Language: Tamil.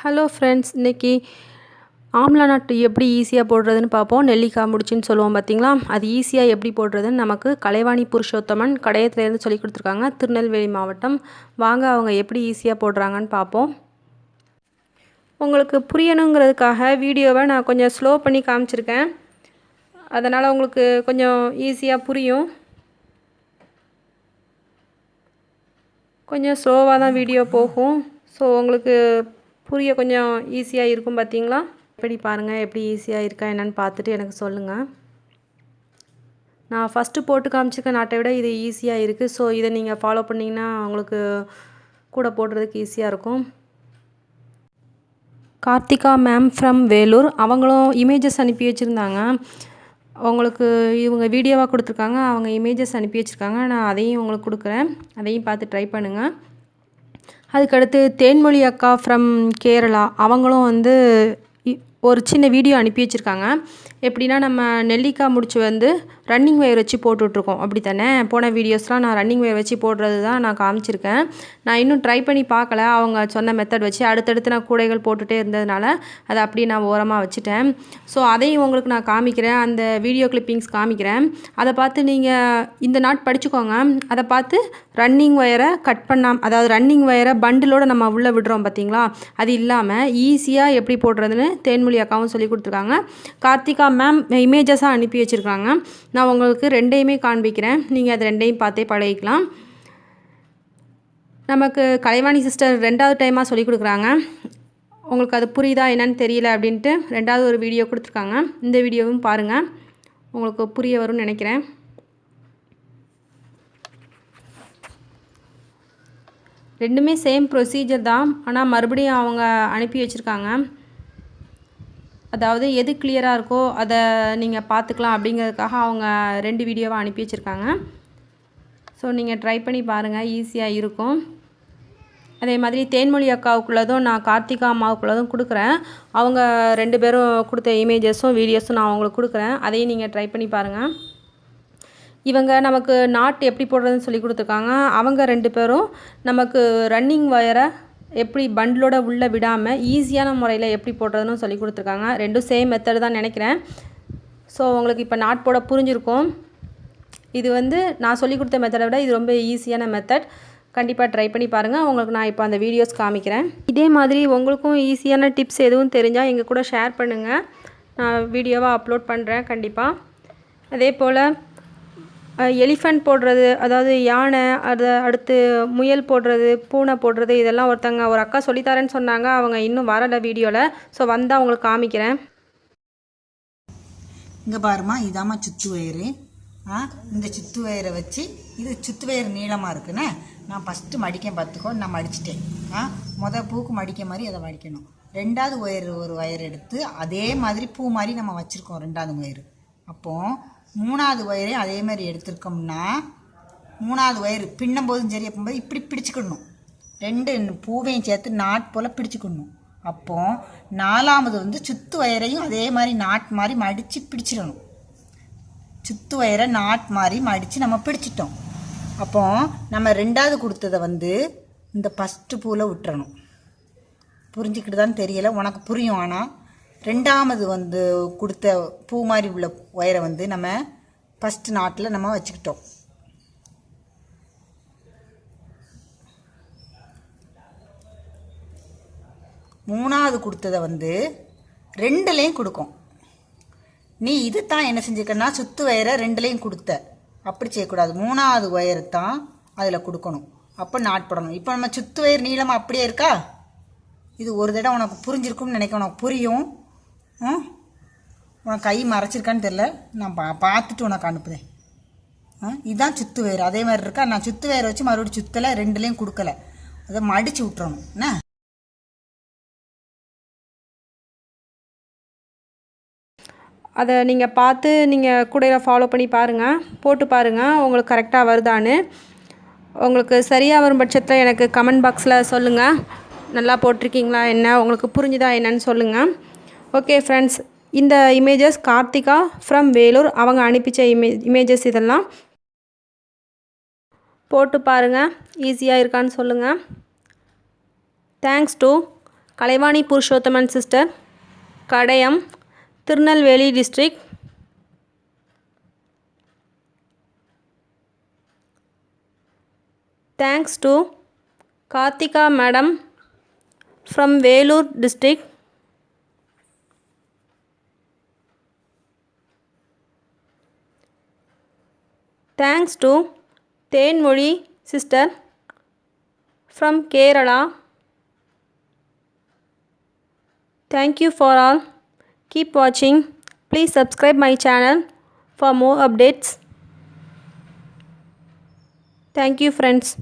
ஹலோ ஃப்ரெண்ட்ஸ் இன்றைக்கி ஆம்லா நட்டு எப்படி ஈஸியாக போடுறதுன்னு பார்ப்போம். நெல்லிக்காய் முடிச்சுன்னு சொல்லுவோம் பார்த்தீங்களா? அது ஈஸியாக எப்படி போடுறதுன்னு நமக்கு கலைவாணி புருஷோத்தமன் கடையத்துலேருந்து சொல்லி கொடுத்துருக்காங்க. திருநெல்வேலி மாவட்டம். வாங்க அவங்க எப்படி ஈஸியாக போடுறாங்கன்னு பார்ப்போம். உங்களுக்கு புரியணுங்கிறதுக்காக வீடியோவை நான் கொஞ்சம் ஸ்லோ பண்ணி காமிச்சிருக்கேன். அதனால் உங்களுக்கு கொஞ்சம் ஈஸியாக புரியும். கொஞ்சம் ஸ்லோவாக தான் வீடியோ போகும். ஸோ உங்களுக்கு புரிய கொஞ்சம் ஈஸியாக இருக்கும் பார்த்தீங்களா எப்படி பாருங்கள் எப்படி ஈஸியாக இருக்கா என்னென்னு பார்த்துட்டு எனக்கு சொல்லுங்கள் நான் ஃபஸ்ட்டு போட்டு காமிச்சிருக்க நாட்டை விட இது ஈஸியாக இருக்குது ஸோ இதை நீங்கள் ஃபாலோ பண்ணிங்கன்னா உங்களுக்கு கூட போடுறதுக்கு ஈஸியாக இருக்கும். Karthika ma'am from Vellore. அவங்களும் இமேஜஸ் அனுப்பி வச்சுருந்தாங்க. அவங்களுக்கு இவங்க வீடியோவாக கொடுத்துருக்காங்க. அவங்க இமேஜஸ் அனுப்பி வச்சுருக்காங்க. நான் அதையும் உங்களுக்கு கொடுக்குறேன். அதையும் பார்த்து ட்ரை பண்ணுங்கள் அதுக்கடுத்து தேன்மொழி அக்கா ஃப்ரம் கேரளா அவங்களும் வந்து இ- ஒரு சின்ன வீடியோ அனுப்பி வச்சுருக்காங்க. எப்படின்னா நம்ம நெல்லிக்காய் முடிச்சு வந்து ரன்னிங் வயர் வச்சு போட்டுட்ருக்கோம். அப்படி தானே போன வீடியோஸ்லாம் நான் ரன்னிங் வயர் வச்சு போடுறது தான் நான் காமிச்சிருக்கேன். நான் இன்னும் ட்ரை பண்ணி பார்க்கல. அவங்க சொன்ன மெத்தட் வச்சு அடுத்தடுத்து நான் கூடைகள் போட்டுகிட்டே இருந்ததுனால அதை அப்படியே நான் ஓரமாக வச்சுட்டேன். ஸோ அதையும் உங்களுக்கு நான் காமிக்கிறேன். அந்த வீடியோ கிளிப்பிங்ஸ் காமிக்கிறேன். அதை பார்த்து நீங்கள் இந்த நாட் படிச்சுக்கோங்க. அதை பார்த்து ரன்னிங் ஒயரை கட் பண்ணாம அதாவது ரன்னிங் ஒயரை பண்டிலோடு நம்ம உள்ளே விடுறோம் பார்த்தீங்களா? அது இல்லாமல் ஈஸியாக எப்படி போடுறதுன்னு தேன்மொழி அக்காவும் சொல்லி கொடுத்துருக்காங்க. கார்த்திகா மேம் இமேஜஸாக அனுப்பி வச்சுருக்காங்க. நான் உங்களுக்கு ரெண்டையுமே காண்பிக்கிறேன். நீங்கள் அது ரெண்டையும் பார்த்தே பழகிக்கலாம். நமக்கு கலைவாணி சிஸ்டர் ரெண்டாவது டைமாக சொல்லிக் கொடுக்குறாங்க. உங்களுக்கு அது புரியுதா என்னன்னு தெரியல அப்படின்ட்டு ரெண்டாவது ஒரு வீடியோ கொடுத்துருக்காங்க. இந்த வீடியோவும் பாருங்கள் உங்களுக்கு புரிய வரும்னு நினைக்கிறேன். ரெண்டுமே சேம் ப்ரொசீஜர் தான். ஆனால் மறுபடியும் அவங்க அனுப்பி வச்சுருக்காங்க. அதாவது எது கிளியராக இருக்கோ அதை நீங்கள் பார்த்துக்கலாம் அப்படிங்கிறதுக்காக அவங்க ரெண்டு வீடியோவாக அனுப்பி வச்சுருக்காங்க. ஸோ நீங்கள் ட்ரை பண்ணி பாருங்கள் ஈஸியாக இருக்கும். அதே மாதிரி தேன்மொழி அக்காவுக்குள்ளதும் நான் கார்த்திகா அம்மாவுக்குள்ளதும் கொடுக்குறேன். அவங்க ரெண்டு பேரும் கொடுத்த இமேஜஸும் வீடியோஸும் நான் அவங்களுக்கு கொடுக்குறேன். அதையும் நீங்கள் ட்ரை பண்ணி பாருங்கள் இவங்க நமக்கு நாட் எப்படி போடுறதுன்னு சொல்லி கொடுத்துருக்காங்க. அவங்க ரெண்டு பேரும் நமக்கு ரன்னிங் வயரை எப்படி பண்டிலோட உள்ளே விடாமல் ஈஸியான முறையில் எப்படி போடுறதுன்னு சொல்லி கொடுத்துருக்காங்க. ரெண்டும் சேம் மெத்தட் தான் நினைக்கிறேன். ஸோ உங்களுக்கு இப்போ நாட் போட புரிஞ்சிருக்கும். இது வந்து நான் சொல்லி கொடுத்த மெத்தடை விட இது ரொம்ப ஈஸியான மெத்தட் கண்டிப்பாக ட்ரை பண்ணி பாருங்கள் உங்களுக்கு நான் இப்போ அந்த வீடியோஸ் காமிக்கிறேன். இதே மாதிரி உங்களுக்கும் ஈஸியான டிப்ஸ் எதுவும் தெரிஞ்சால் எங்கள் கூட ஷேர் பண்ணுங்கள் நான் வீடியோவாக அப்லோட் பண்ணுறேன் கண்டிப்பாக அதே போல் எலிஃபண்ட் போடுறது அதாவது யானை அதை அடுத்து முயல் போடுறது பூனை போடுறது இதெல்லாம் ஒருத்தங்க ஒரு அக்கா சொல்லித்தரேன்னு சொன்னாங்க. அவங்க இன்னும் வரலை வீடியோவில் ஸோ வந்தால் அவங்களுக்கு காமிக்கிறேன். இங்கே பாருமா இதாம்மா சுத்து வயிறு ஆ இந்த சுத்து வயிறை வச்சு இது சுத்து வயிறு நீளமாக இருக்குண்ணே நான் ஃபஸ்ட்டு மடிக்கேன் பார்த்துக்கோ நான் மடிச்சிட்டேன். ஆ முத பூக்கு மடிக்க மாதிரி அதை மடிக்கணும். ரெண்டாவது ஒயர் ஒரு ஒயர் எடுத்து அதே மாதிரி பூ மாதிரி நம்ம வச்சுருக்கோம் ரெண்டாவது ஒயர். அப்போது மூணாவது ஒயரையும் அதே மாதிரி எடுத்திருக்கோம்னா மூணாவது ஒயர் பின்னும் போதும் சரி அப்போது இப்படி பிடிச்சிக்கிடணும் ரெண்டு பூவையும் சேர்த்து நாட் போல் பிடிச்சிக்கிடணும் அப்போ நாலாவது வந்து சுத்து வயரையும் அதே மாதிரி நாட் மாதிரி மடித்து பிடிச்சிடணும். சுத்து வயரை நாட் மாதிரி மடித்து நம்ம பிடிச்சிட்டோம். அப்போ நம்ம ரெண்டாவது கொடுத்ததை வந்து இந்த ஃபஸ்ட்டு பூவில் விட்டுறணும். புரிஞ்சுக்கிட்டுதான்னு தெரியலை உனக்கு புரியும் ஆனால் ரெண்டாவது வந்து கொடுத்த பூ மாதிரி உள்ள ஒயரை வந்து நம்ம ஃபஸ்ட் நாட்டில் நம்ம வச்சுக்கிட்டோம். மூணாவது கொடுத்ததை வந்து ரெண்டுலேயும் கொடுக்கும். நீ இது தான் என்ன செஞ்சுக்கன்னா சுத்து வயரை ரெண்டுலேயும் கொடுத்த. அப்படி செய்யக்கூடாது. மூணாவது ஒயர் தான் அதில் கொடுக்கணும். அப்போ நாட்படணும். இப்போ நம்ம சுத்து ஒயர் நீளமாக அப்படியே இருக்கா? இது ஒரு தடவை உனக்கு புரிஞ்சிருக்கும்னு நினைக்க உனக்கு புரியும். ஆ? உனக்கு கை மறைச்சிருக்கான்னு தெரில நான் பா பார்த்துட்டு உனக்கு அனுப்புதேன். ஆ? இதுதான் சுத்து வேறு. அதே மாதிரி இருக்கா? நான் சுத்து வேறு வச்சு மறுபடியும் சுத்தலை ரெண்டுலேயும் கொடுக்கல. அதை மடித்து விட்டுறணும். என்ன? அதை நீங்கள் பார்த்து நீங்கள் கூடையில் ஃபாலோ பண்ணி பாருங்கள் போட்டு பாருங்கள் உங்களுக்கு கரெக்டாக வருதான்னு. உங்களுக்கு சரியாக வரும் பட்சத்தில் எனக்கு கமெண்ட் பாக்ஸில் சொல்லுங்கள் நல்லா போட்டிருக்கீங்களா? என்ன? உங்களுக்கு புரிஞ்சுதா என்னன்னு சொல்லுங்கள் ஓகே ஃப்ரெண்ட்ஸ் இந்த இமேஜஸ் கார்த்திகா ஃப்ரம் வேலூர் அவங்க அனுப்பிச்ச இமே இமேஜஸ் இதெல்லாம் போட்டு பாருங்கள் ஈஸியாக இருக்கான்னு சொல்லுங்கள் thanks to Kalaivani Purushothaman sister Kadayam Tirunelveli district thanks to Karthika madam from Vellore district Thanks to Thenmozhi sister from Kerala Thank you for all. Keep watching. Please subscribe my channel for more updates. Thank you friends.